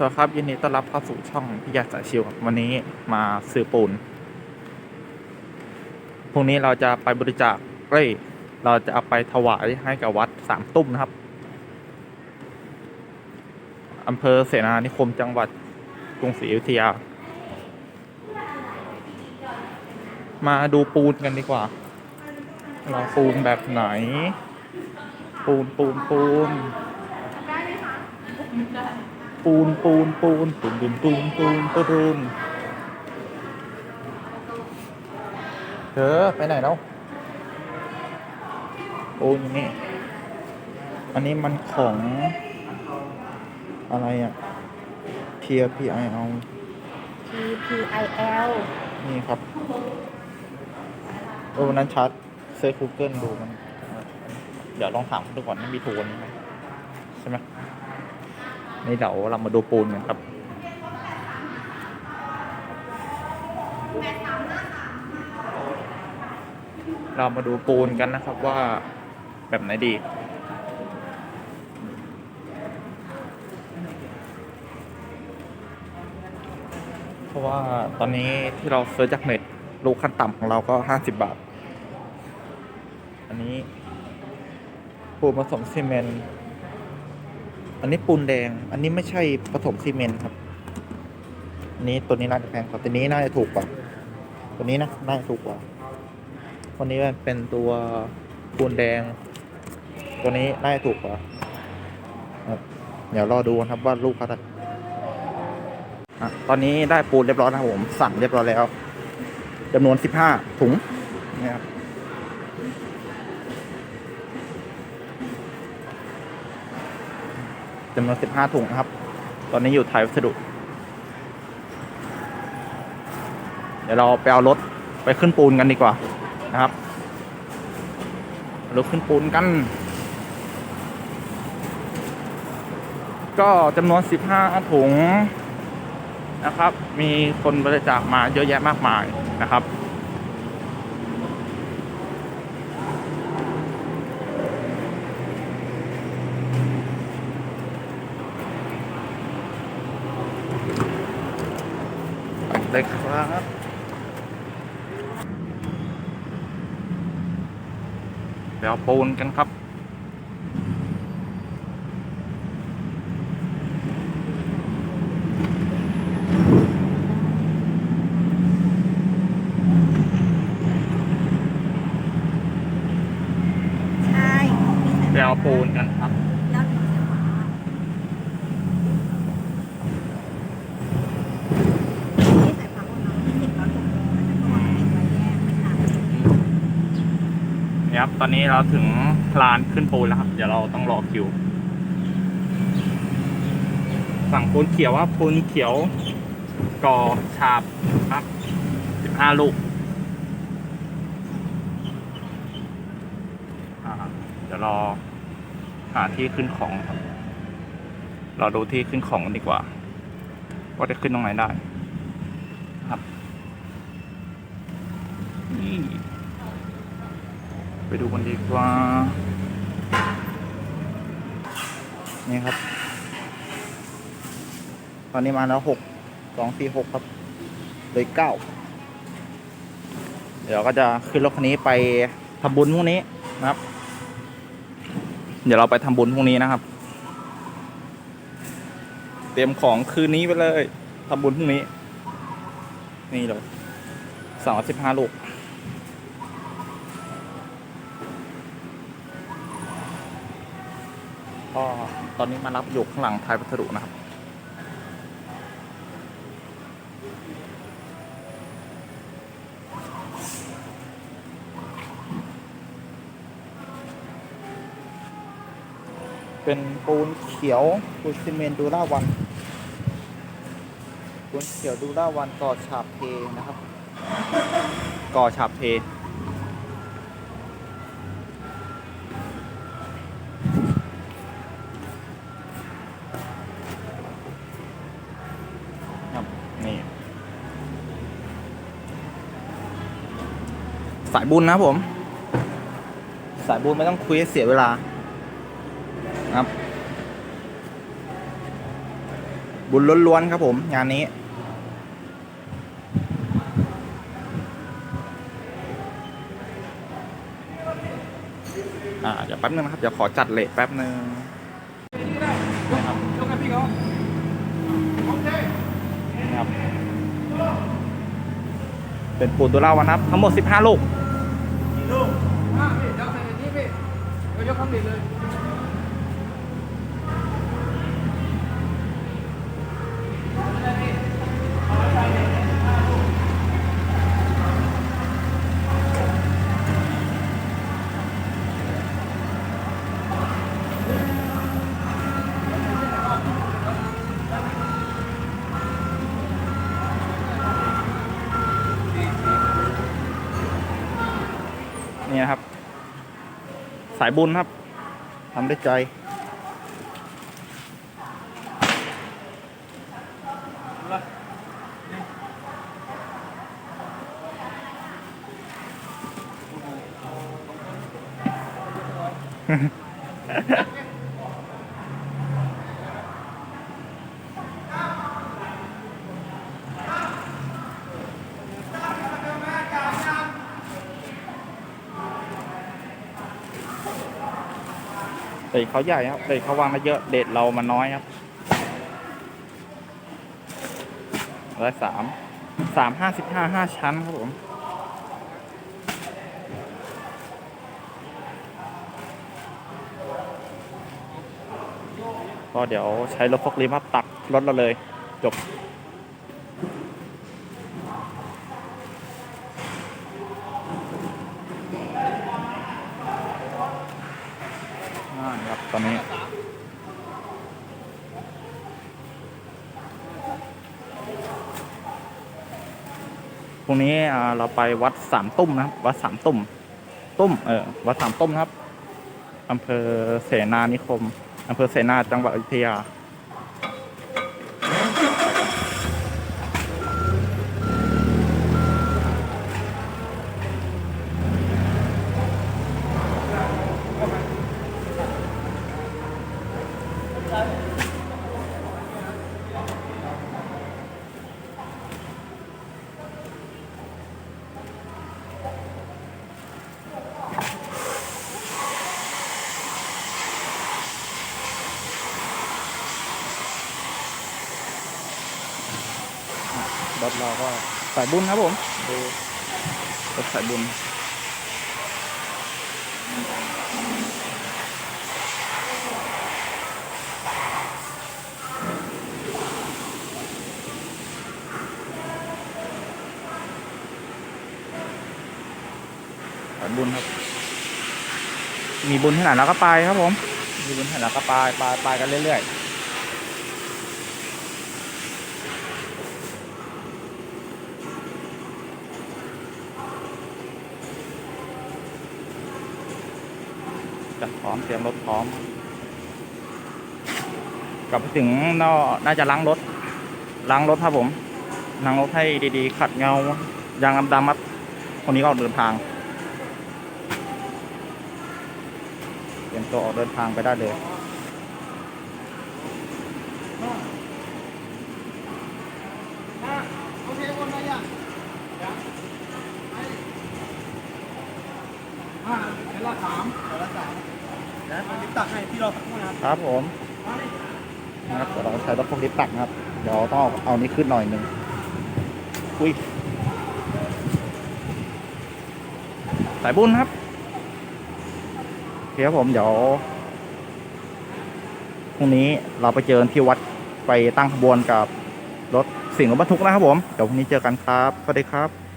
สวัสดีครับยินดีต้อนรับเข้าสู่ช่องพิยาสายชิวครับวันนี้มาซื้อปูนพรุ่งนี้เราจะไปบริจาคเอ้ยเราจะเอาไปถวายให้กับวัดสามตุ้มนะครับอำเภอเสนานิคมจังหวัดกรุงศรีอยุธยา มาดูปูนกันดีกว่า เราปูนแบบไหน ปูนปูนปูน ปูนปูนปูนปูนปูนปูนปูนปูนเธอไปไหนแล้วปูนนี่อันนี้มันของ อะไรอะ P P I L P P I L นี่ครับเออวันนั้นชัดเซิร์ช Google ดูมัน เดี๋ยวลองถามดูก่อนว่ามีถูกกว่านี้ไหมใช่ไหม นี่เดี๋ยวเรามาดูปูนกันครับเรามาดูปูนกันนะครับว่าแบบไหนดี เพราะว่าตอนนี้ที่เราเซิร์ชจากเน็ตลูกขั้นต่ำของเราก็ห้าสิบบาท อันนี้ปูนผสมซีเมนต์ อันนี้ปูนแดง อันนี้ไม่ใช่ผสมซีเมนต์ครับอันนี้ตัวนี้น่าจะแพงกว่าตัวนี้น่าจะถูกกว่า ตัวนี้นะน่าจะถูกกว่าตัวนี้มันเป็นตัวปูนแดง ตัวนี้น่าจะถูกกว่าเดี๋ยวรอดูนะครับว่าลูกเขาจะตอนนี้ได้ปูนเรียบร้อยนะครับผม สั่งเรียบร้อยแล้วจำนวนสิบห้าถุงนี่ครับ จำนวน 15 ถุงนะครับ ตอนนี้อยู่ไทยวัสดุ เดี๋ยวเราไปเอารถไปขึ้นปูนกันดีกว่านะครับรถขึ้นปูนกัน ก็จำนวน 15 ถุงนะครับ มีคนบริจาคมาเยอะแยะมากมายนะครับ เลยครับเดี๋ยวปูนกันครับใช่มีสายเดี๋ยวปูนกันครับ แล้วถึงสายฟ้านี่สายฟ้าของเราที่ติดแล้วถูกแล้วก็วางติดไว้แยกไม่ขาด นี่ครับ ต อนนี้เราถึงลานขึ้นปูนแล้วครับ เดี๋ยวเราต้องรอคิว สั่งปูนเขียวว่าปูนเขียวก่อฉาบครับ15ลูก เดี๋ยวรอหาที่ขึ้นของครับ เราดูที่ขึ้นของกันดีกว่า ว่าจะขึ้นตรงไหนได้ ครับนี่ ไปดูกันดีกว่า นี่ครับ ตอนนี้มาแล้วหกสองสี่หกครับเลยเก้าเดี๋ยวก็จะขึ้นรถคันนี้ไปทำบุญพรุ่งนี้นะครับ เดี๋ยวเราไปทำบุญพรุ่งนี้นะครับ เตรียมของคืนนี้ไปเลยทำบุญพรุ่งนี้ นี่เลยสองสิบห้าลูก ก็ตอนนี้มารับอยู่ข้างหลังไทยพัสดุนะครับ เป็นปูนเขียวปูนซีเมนต์ดูล่าวันปูนเขียวดูล่าวันก่อฉาบเทนะครับ ก่อฉาบเท สายบุญนะผม สายบุญไม่ต้องคุยเสียเวลาครับ บุญล้วนๆครับผม งานนี้ อ่าเดี๋ยวแป๊บนึงนะครับ เดี๋ยวขอจัดเลทแป๊บนึงนะครับนี่ครับ เป็นปูนตัวเล่าวันนะครับ ทั้งหมด 15 ลูกกี่ลูกห้าพี่เดี๋ยวใส่ในนี้พี่ยกข้างดินเลย นี่นะครับ สายบุญครับทำด้วยใจ เด็กเขาใหญ่ครับเด็กเขาวางมาเยอะเด็ดเรามันน้อยครับร้อยสามสามห้าสิบห้าห้าชั้นครับผมก็เดี๋ยวใช้รถฟอกลิฟต์มาตักรถเราเลย จบ อ่าครับตอนนี้ พรุ่งนี้เราไปวัดสามตุ้มนะครับ วัดสามตุ้ม ตุ้ม เออ วัดสามตุ้มนะครับอำเภอเสนานิคมอำเภอเสนาจังหวัดอยุธยา ถเราก็สายบุญครับผมดูรถสายบุญสายบุญครับ มีบุญที่ไหนเราก็ไปครับผม มีบุญที่ไหนเราก็ไปไปไปกันเรื่อยๆ จัดพร้อม เตรียมรถพร้อม กลับไปถึงน่าน่าจะล้างรถ ล้างรถครับผมล้างรถให้ดีๆ ขัดเงายางดำๆมัดคนนี้ก็ออกเดินทางเตรียมตัวออกเดินทางไปได้เลย อ่าโอเคโอนมายังยังอ่าเดี๋ยวละสามเดี๋ยวละสามเดี๋ยวมันตักให้พี่รอสัก ครับผมนะครับเดี๋ยวเราใช้รถพวกนี้ตักนะครับ เดี๋ยวต้องเอานี้ขึ้นหน่อยหนึ่งอุ้ยสายบุญครับเคครับผมเดี๋ยวพรุ่งนี้เราไปเจอที่วัดไปตั้งขบวนกับรถสิ่งรถบรรทุกนะครับผม เดี๋ยวพรุ่งนี้เจอกันครับ สวัสดีครับ